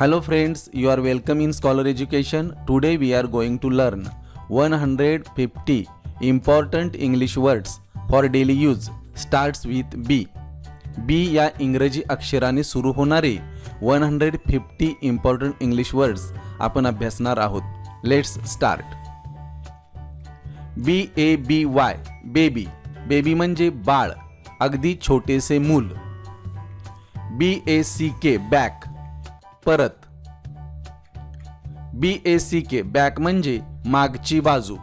Hello friends you are welcome in scholar education today we are going to learn one hundred fifty important English words for daily use starts with B B या इंग्रजी अक्षराने सुरू होणारे one hundred fifty important English words आपण अभ्यासणार आहोत. Let's start B A B Y baby baby म्हणजे बाळ अगदी छोटेसे मूल. बी ए सी के बॅक परत. बी ए सी के बॅक म्हणजे मागची बाजू.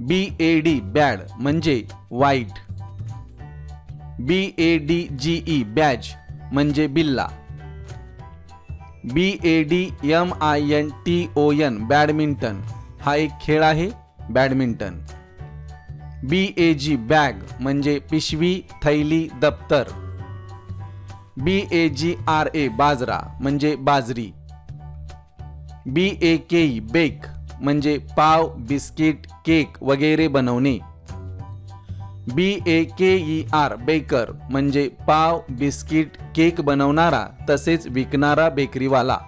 बी ए डी बॅड म्हणजे वाईट B A D G E badge म्हणजे बिल्ला. B A D M I N T O N badminton हा एक खेळ आहे बॅडमिंटन बी ए जी बॅग म्हणजे पिशवी थैली दप्तर. बी ए जी आर ए बाजरा म्हणजे बाजरी. बी ए के ई बेक म्हणजे पाव बिस्किट केक वगैरे बनवणे. B A K E R baker म्हणजे पाव बिस्किट केक बनवणारा तसेच विकणारा बेकरीवाला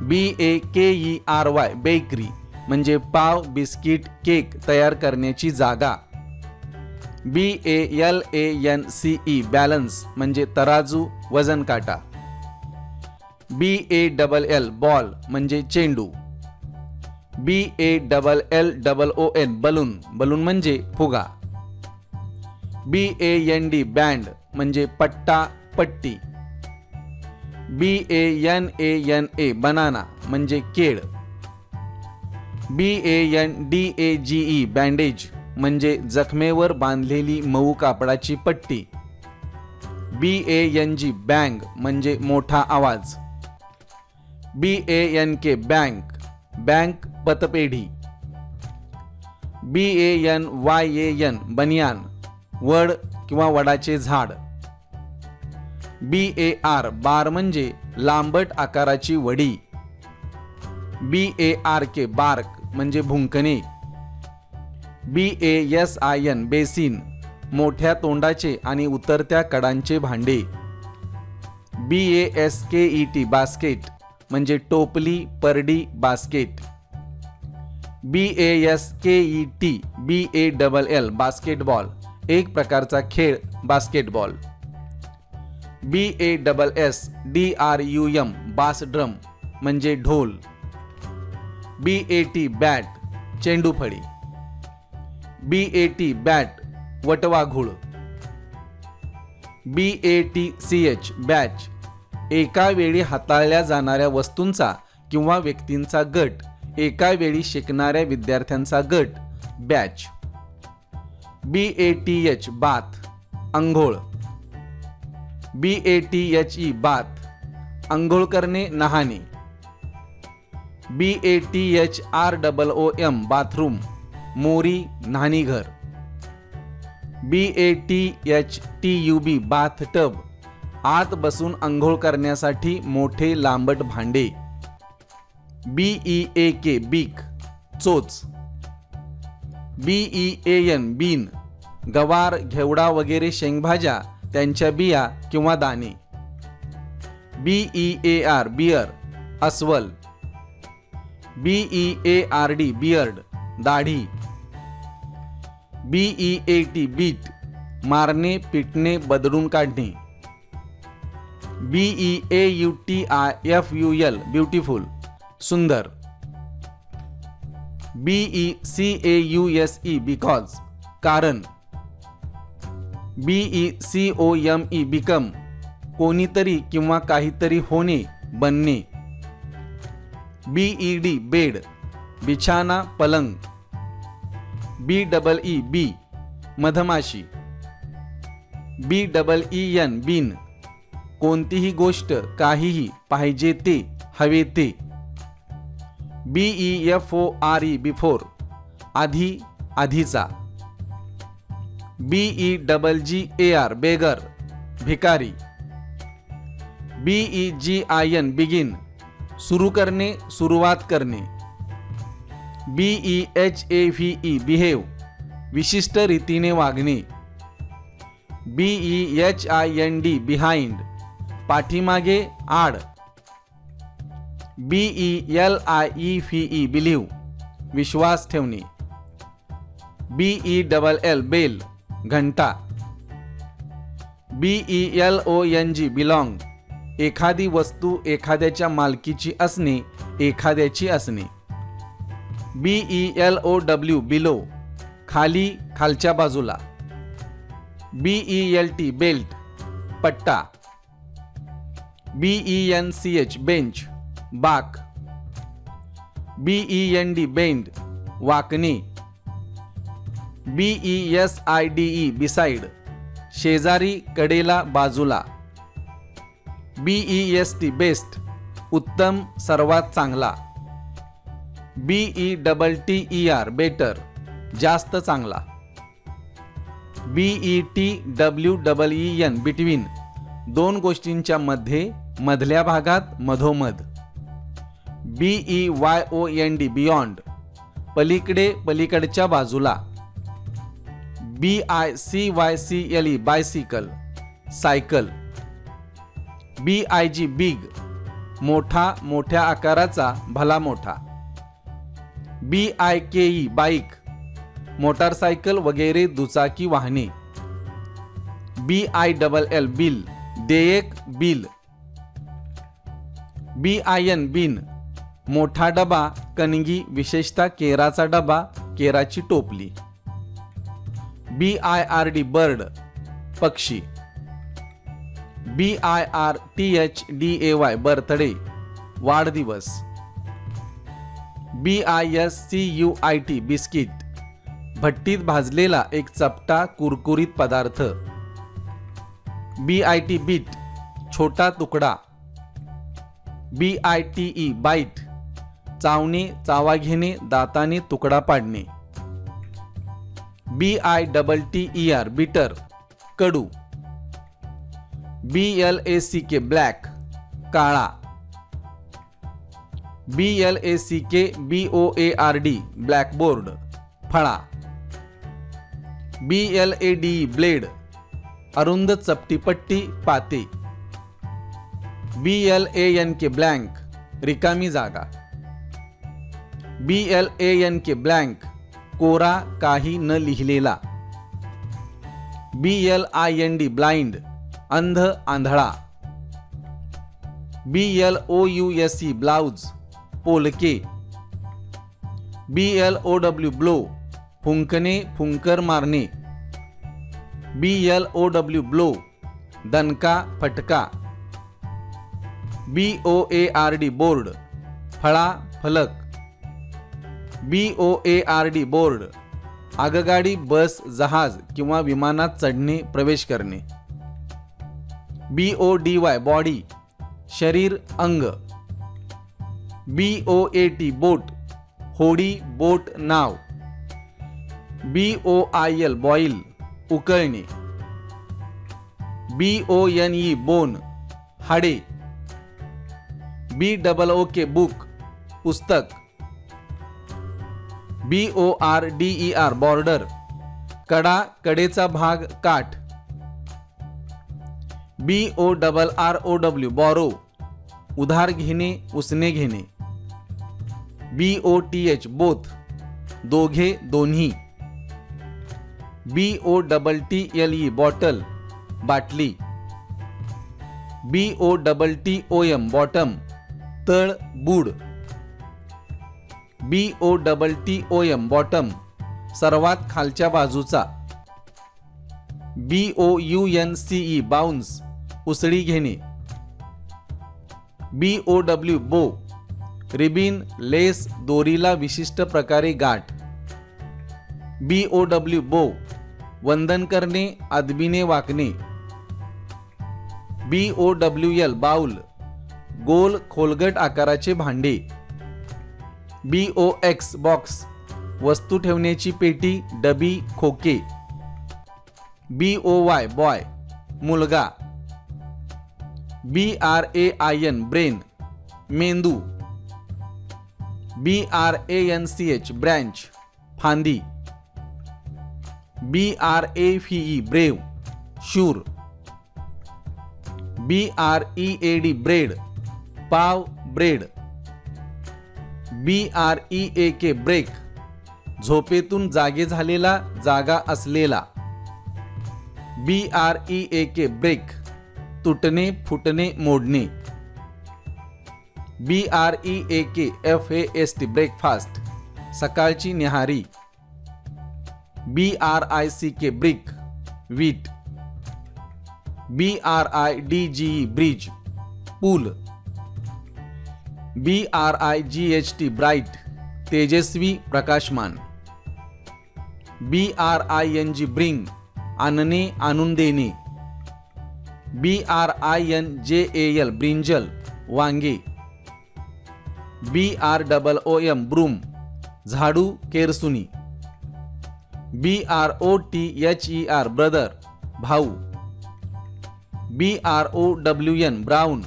B A K E R Y bakery म्हणजे पाव बिस्किट केक तयार करण्याची जागा. B A L A N C E balance म्हणजे तराजू, वज़न काटा. B A double L ball म्हणजे चेंडू. B A double L double O N balloon balloon म्हणजे फुगा. B A N D band म्हणजे पट्टा, पट्टी. B A N A N A banana म्हणजे केळ. B A N D A G E bandage म्हणजे जखमेवर बांधलेली मऊ कापडाची पट्टी. बी ए एन जी बँग म्हणजे मोठा आवाज. B A N K bank bank पतपेढी. B A N Y A N banyan वड किंवा वडाचे झाड. बी ए आर बार म्हणजे लांबट आकाराची वडी. बी ए आर के बार्क म्हणजे भुंकणे. B A S I N basin मोठ्या तोंडाचे आणि उतरत्या कडांचे भांडे. B A S K E T basket म्हणजे टोपली परडी basket. B A S K E T B A double L basketball एक प्रकारचा खेळ basketball. B A double S D R U M bass drum म्हणजे ढोल. बी ए टी बॅट चेंडूफळी. B A T bat वटवाघूळ. B A T C H batch एका वेळी हाताळल्या जाणाऱ्या वस्तूंचा किंवा व्यक्तींचा गट एका वेळी शिकणाऱ्या विद्यार्थ्यांचा गट batch B A T H bath अंघोळ B A T H E bathe अंघोळ करणे नहाणे. B A T H R double O M bathroom Mori न्हाणीघर B A T H T U B bathtub. आत बसून अंघोळ करण्यासाठी मोठे लांबट भांडे. बी ई ए के बीक चोच. B E A N bean गवार घेवडा वगैरे शेंगभाज्या त्यांच्या बिया किंवा दाणे. B E A R bear अस्वल. B E A R D beard दाढी. B E A T beat. मारणे, पिटणे, बदलून काढणे. B E A U T I F U L beautiful सुंदर. B E C A U S E because कारण. B E C O M E become कोणीतरी किंवा काहीतरी होणे, बनणे. बी ई डी बेड बिछाना पलंग बी डबल ई बी मधमाशी B double E N bean कोणतीही गोष्ट काहीही पाहिजे ते हवे ते. B E F O R E before आधी आधीचा. B E double G A R beggar भिकारी. B E G I N begin सुरू करणे सुरुवात करणे. B E H A V E behave. विशिष्ट रीतीने वागणे. B E H I N D behind. पाठीमागे आड. B E L I E V E believe. विश्वास ठेवणे. B E double L bell. घंटा. B E L O N G belong. एखादी वस्तू एखाद्याच्या मालकीची असणे एखाद्याची असणे. B E L O W below खाली खालच्या बाजूला. B E L T belt पट्टा. B E N C H bench बाक. B E N D bend वाकणे. B E S I D E beside शेजारी कडेला बाजूला. B E S T best उत्तम सर्वात चांगला. B E double T E R better जास्त चांगला. B E T W double E N between दोन गोष्टींच्या मध्ये मधल्या भागात मधोमध. B E Y O N D beyond पलीकडे पलीकडच्या बाजूला. B I C Y C L E bicycle cycle B I G big मोठा मोठ्या आकाराचा भला मोठा. B I K E bike motorcycle वगैरे दुचाकी वाहने. B I double L bill देयक bill. B I N bin मोठा डबा कणगी विशेषतः केराचा डबा केराची टोपली. B I R D bird पक्षी. B I R T H D A Y birthday वाढदिवस. B I S C U I T biscuit. भट्टीत भाजलेला एक चपटा कुरकुरीत पदार्थ. बी आय टी बीट छोटा तुकडा. B I T E bite चावणे चावा घेणे दाताने तुकडा पाडणे. B I double T E R bitter कडू. B L A C K black काळा. B L A C K B O A R D blackboard फळा. B L A D blade अरुंद चपटीपट्टी पाते. B L A N K blank रिकामी जागा. B L A N K blank कोरा काही न लिहिलेला. B L I N D blind अंध आंधळा. B L O U S E blouse पोलके. B L O W blow फुंकणे फुंकर मारणे. B L O W blow दणका फटका. B O A R D board फळा फलक. B O A R D board आगगाडी bus जहाज किंवा विमानात चढणे प्रवेश करणे. B O D Y body शरीर अंग. B O A T boat. होडी boat now. B O I L boil उकळणे. B O N E bone हाडे. B double O K book पुस्तक. B O R D E R border. कडा कडेचा भाग काठ. B O double R O W borrow. उधार घेणे उसने घेणे. B O T H both दोघे दोन्ही. B O double T L E bottle. बाटली B O double T O M bottom तळ बूड. B O double T O M bottom सर्वात खालच्या बाजूचा. B O U N C E bounce उसळी घेणे. B O W bow ribbon lace दोरीला विशिष्ट प्रकारे गाठ. बी ओ डब्ल्यू बो वंदन करणे अदबीने वाकणे. B O W L bowl गोल खोलगट आकाराचे भांडे. बी ओ एक्स बॉक्स वस्तू ठेवण्याची पेटी डबी खोके. बी ओ वाय बॉय मुलगा. B R A I N brain मेंदू. B R A N C H branch फांदी B R A V E brave शूर B R E A D bread पाव bread B R E A K break झोपेतून जागे झालेला जागा असलेला. B R E A K break तुटणे फुटणे मोडणे. B R E A K F A S T breakfast सकाळची न्याहारी B R I C K brick wheat B R I D G E bridge pool B R I G H T bright तेजस्वी प्रकाशमान B R I N G bring आणणे आणून देणे बी R I N जे ए L brinjal वांगे B R double O M broom झाडू केरसुनी. B R O T H E R brother भाऊ. B R O W N brown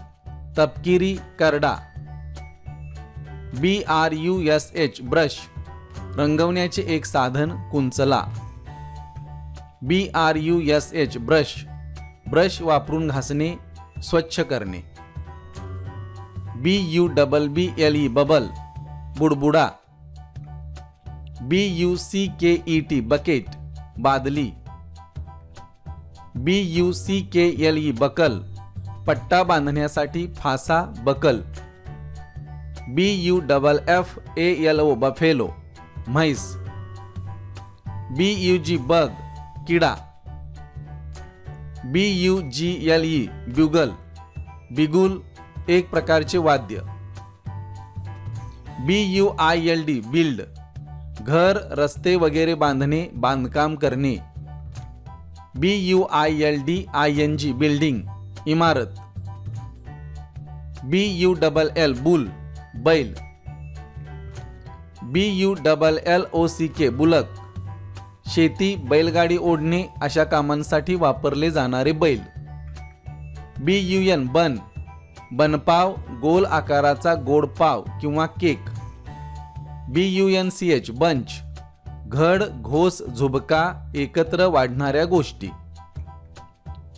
तपकिरी करडा. B R U S H brush रंगवण्याचे एक साधन कुंचला. B R U S H brush brush वापरून घासणे स्वच्छ करणे. B U double B L E bubble बुडबुडा. B U C K E T bucket बादली. B U C K L E buckle पट्टा बांधण्यासाठी fossa buckle. B U double F A L O buffalo म्हैस. B U G bug किडा. B U G L E bugle बिगुल. एक प्रकारचे वाद्य. B U I L D build घर रस्ते वगैरे बांधणे बांधकाम करणे. B U I L D I N G building इमारत. B U double L bull बैल. B U double L O C K bullock शेती बैलगाडी ओढणे अशा कामांसाठी वापरले जाणारे बैल. बी यू एन बन बनपाव गोल आकाराचा गोड पाव किंवा cake. B U N C H bunch. घड घोस झुबका एकत्र वाढणाऱ्या गोष्टी.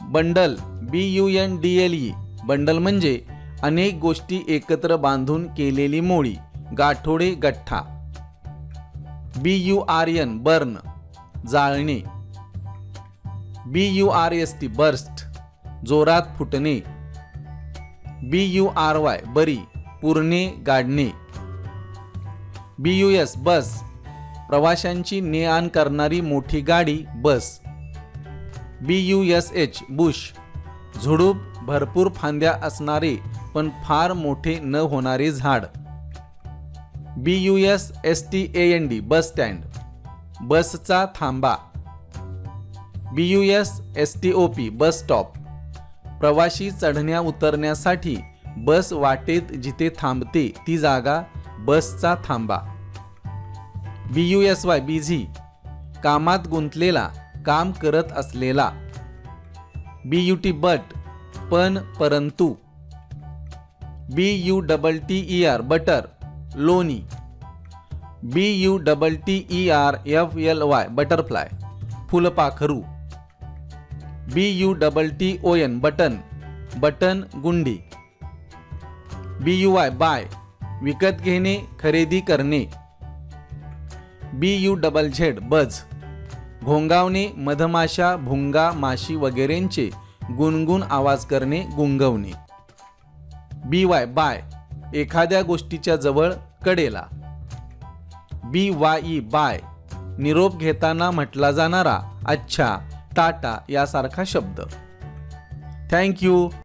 Bundle B U N D L E bundle म्हणजे अनेक गोष्टी एकत्र बांधून केलेली मोळी गाठोडे गठ्ठा. B U R N burn. जाळणे. B U R S T burst. जोरात फुटणे. B U R Y bury पुरणे गाडणे. बी यू एस बस. प्रवाशांची ने आण करणारी मोठी गाडी bus. B U S H bush. झुडूप भरपूर फांद्या असणारे पण फार मोठे न होणारे झाड. B U S S T A N D bus stand. बसचा थांबा. B U S S T O P bus stop. प्रवाशी चढण्या उतरण्यासाठी बस वाटेत जिथे थांबते ती जागा बसचा थांबा. B U S Y busy कामात गुंतलेला काम करत असलेला. बी यू टी बट पण परंतु. B U double T E R butter लोणी. B U double T E R F L Y butterfly फुलपाखरू. B U double T O N button. Button गुंडी. B U Y buy. विकत घेणे खरेदी करणे. B U double Z बज. घोंगावणे मधमाशा भुंगा माशी वगैरेंचे गुणगुण आवाज करणे गुंगवणे. बी वाय बाय. एखाद्या गोष्टीच्या जवळ कडेला. B Y E bye. निरोप घेताना म्हटला जाणारा अच्छा. टाटा यासारखा शब्द. थँक्यू